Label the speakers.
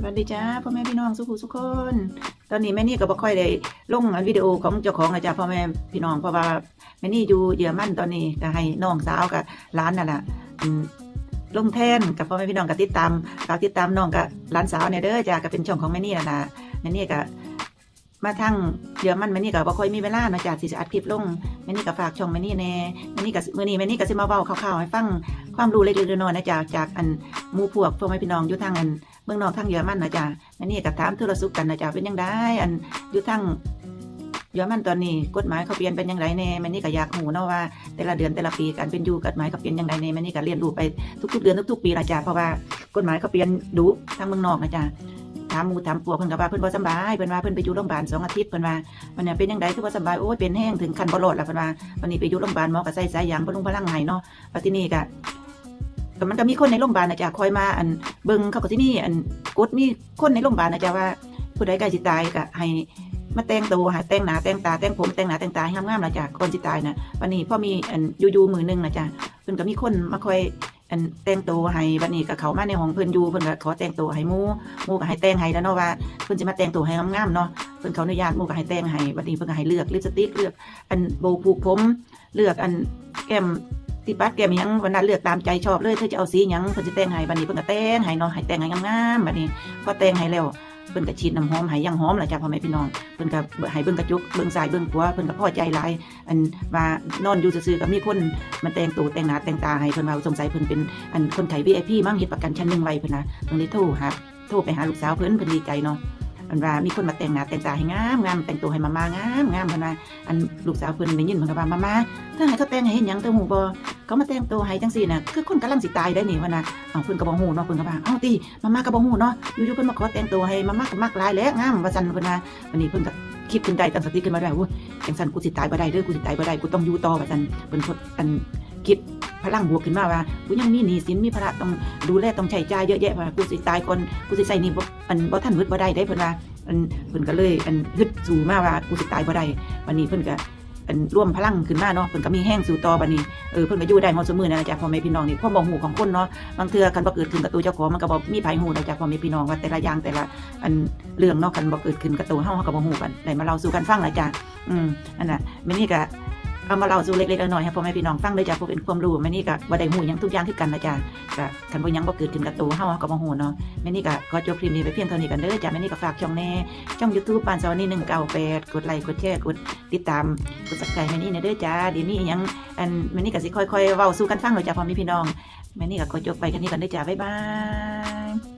Speaker 1: สวัสดีจ้าพ่อแม่พี่น้องสุขุสุขคน ตอนนี้แม่นี่ก็บ่ค่อยได้ลงวิดีโอของเจ้าของนะจ้าพ่อแม่พี่น้องเพราะว่าแม่นี่อยู่เยอรมันตอนนี้ก็ให้น้องสาวกับร้านนั่นแหละลงแทนกับพ่อแม่พี่น้องกับติดตามฝากติดตามน้องกับร้านสาวเนี่ยเด้อจ้าก็เป็นช่องของแม่นี่นั่นล่ะแม่นี่ก็ มาทั้งเยอมันแม่นี่ก็บ่ค่อยมีเวลาเนาะจ้าที่จะอัดคลิปลงแม่นี่ก็ฝากช่องแม่นี่แน่แม่นี่ก็มื้อนี้แม่นี่ก็สิมาเว้าคร่าวๆให้ฟังความรู้เล็กๆน้อยๆนะจ้าจากอันหมู่พวกพ่อแม่พี่น้องอยู่ทางอันเมืองนอกทางเยอรมันนะจ๊ะอันนี้ก็ถามธุรสุขกันนะจ๊ะเป็นยังไงอันอยู่ทางเยอรมันตอนนี้กฎหมายเขาเปลี่ยนเป็นยังไงแน่มันนี่ก็อยากหูเนาะว่าแต่ละเดือนแต่ละปีการเป็นอยู่กฎหมายเขาเปลี่ยนยังไงแน่มันนี่ก็เรียนรู้ไปทุกๆเดือนทุกๆปีนะจ๊ะเพราะว่ากฎหมายเขาเปลี่ยนดูทางเมืองนอกนะจ๊ะามหมูถามปัวเพิ่นก็ว่าเพิ่นบ่สบายเพิ่นว่าเพิ่นไปอยู่โรงพยาบาลสองอาทิตย์เพิ่นว่ามันเนี่ยเป็นยังไงคือบ่สบายโอ้ยเป็นแห้งถึงขันบ่รอดแล้วเพิ่นว่าวันนี้ไปอยู่โรงพยาบาลหมอก็ใส่สายยางพลุงพลังให้เนาะปัจจุบันนี้ก็ก็มันก็มีคนในโรงพยาบาลนะจ๊ะคอยมาอันเบิ่งเขาก็ที่นี่อันกดมีคนในโรงพยาบาลนะจ๊ะว่าผู้ใดใกล้สิตายก็ให้มาแต่งตัวห้แต่งหน้าแต่งตาแต่งผมแต่งหน้าแต่งตาให้งามๆนะจ๊ะก่อนสิตายนะวันนี้พ่อมีอันอยู่ๆมือหนึงนะจ๊ะเพิ่นก็มีคนมาคอย อันแต่งตัวให้บัดนี้ก็เขามาในห้องเพิ่นอยู่เพิ่นก็ขอแต่งตัวให้หมู่หมู่ก็ให้แต่งให้แล้วเนาะว่าเพิ่นสิมาแต่งตัวให้งามๆเนาะเพิ่นเขาอนุญาตหมู่ก็ให้แต่งให้บัดนี้เพิ่นก็ให้เลือกลิปสติกเลือกอันโบว์ผูกผมเลือกอันแก้มที่ปัดแก้มยังวันนั้นเลือกตามใจชอบเลยเธอจะเอาสีหยังเพิ่นจะแต่งให้บัดนี้เพิ่นก็แต่งให้เนาะให้แต่งให้งามๆบัดนี้พอแต่งให้แล้ว เพิ่นก็ฉีดน้ำหอมให้อยังหอมหล่ะจ้ะพ่อแม่พี่น้องเพิ่นก็ให้เบิ่งกระจุกเบิ่งสายเบิ่งขวเพิ่นก็พอใจหลายอันว่านอนอยู่ซื่อๆกับมีคนมันแต่งตัวแต่งหน้าแต่งตาให้เพิ่นว่าสงสัยเพิ่นเป็นอันคนไข้ VIP มั่งเฮ็ดประกันชั้นหนึ่งไว้เพิ่นนะตรงนี้โทรหาโทรไปหาลูกสาวเพิ่นเพิ่นดีใจเนาะ อันว่ามีคนมาแต่งหน้าแต่งตาให้งามงามแต่งตัวให้มามางามงามเพิ่นว่าอันลูกสาวเพิ่นได้ยินเพิ่นก็ว่ามามาเธอให้เขาแต่งให้เฮ็ดหยังเธอฮู้บ่เขามาแต่งตัวให้จังซี่น่ะคือคนกำลังสิตายได้นี่ว่านะเอาเพิ่นก็บ่ฮู้เนาะเพิ่นก็ว่าเอ้าติมามาก็บ่ฮู้เนาะอยู่ๆเพิ่นมาขอแต่งตัวให้มามาก็มักหลายแล้วงามว่าซั่นเพิ่นว่าวันนี้เพิ่นก็คิดขึ้นได้ตั้งสติขึ้นมาได้โอ้ยจังซั่นกูสิตายบ่ได้เด้อกูสิตายบ่ได้กูต้องอยู่ต่อว่าซั่นเพิ่นพดอันคิด พลังบวกขึ้นมาว่ากูยังมีหนี้สินมีภาระต้องดูแลต้องใช้จ่ายเยอะแยะว่ากูสิตายก่อนกูสิใช้หนี้บ่อันบ่ทันหึดบ่ได้เด้เพิ่นว่าอันเพิ่นก็เลยอันฮึดสู้มาว่ากูสิตายบ่ได้วันนี้เพิ่นก็อันร่วมพลังขึ้นมาเนาะเพิ่นก็มีแห้งสู่ต่อบัดนี้เออเพิ่นก็อยู่ได้ฮอดซุมื้อนั่นะจ้ะพ่อแม่พี่น้องนี่ความบ่ฮู้ของคนเนาะบางเทื่อคันบ่เกิดขึ้นกับตัวเจ้าของมันก็บ่มีไผฮู้ดอกจ้ะพ่อแม่พี่น้องว่าแต่ละอย่างแต่ละอันเรื่องเนาะคันบ่เกิดขึ้นกับตัวเฮาเฮาก็บ่ฮู้กันได้มาเล่าสู่กันฟังล่ะจ้ะอืมอันน่ะแม่นี่ก็ เอามาเล่าสู่เล็กๆน้อยๆให้พ่อแม่พี่น้องฟังเด้อจ้ะพื่อเป็นความรู้แม่นี่ก็บ่ไดหูยังทุกอย่างคือกันนะจ้ะก็คันบ่ยังบ่เกิดขึ้นกับตัวเฮาก็บ่ฮู้เนาะแม่นี่ก็ขอจบคลิปนี้ไปเพียงเท่านี้กันเด้อจ้ะแม่นี่ก็ฝากช่องแน่ช่อง YouTube ปานสวรรค์198กดไลค์กดแชร์กดติดตามกด Subscribe แม่นี่นะเด้อจ้ะเดี๋ยวนี้หยังอันแม่นี่ก็สิค่อยๆเว้าสู่กันฟังเลยจ้ะพ่อแม่พี่น้องแม่นี่ก็ขอจบไปแค่นี้กันเด้อจ้ะบ๊ายบาย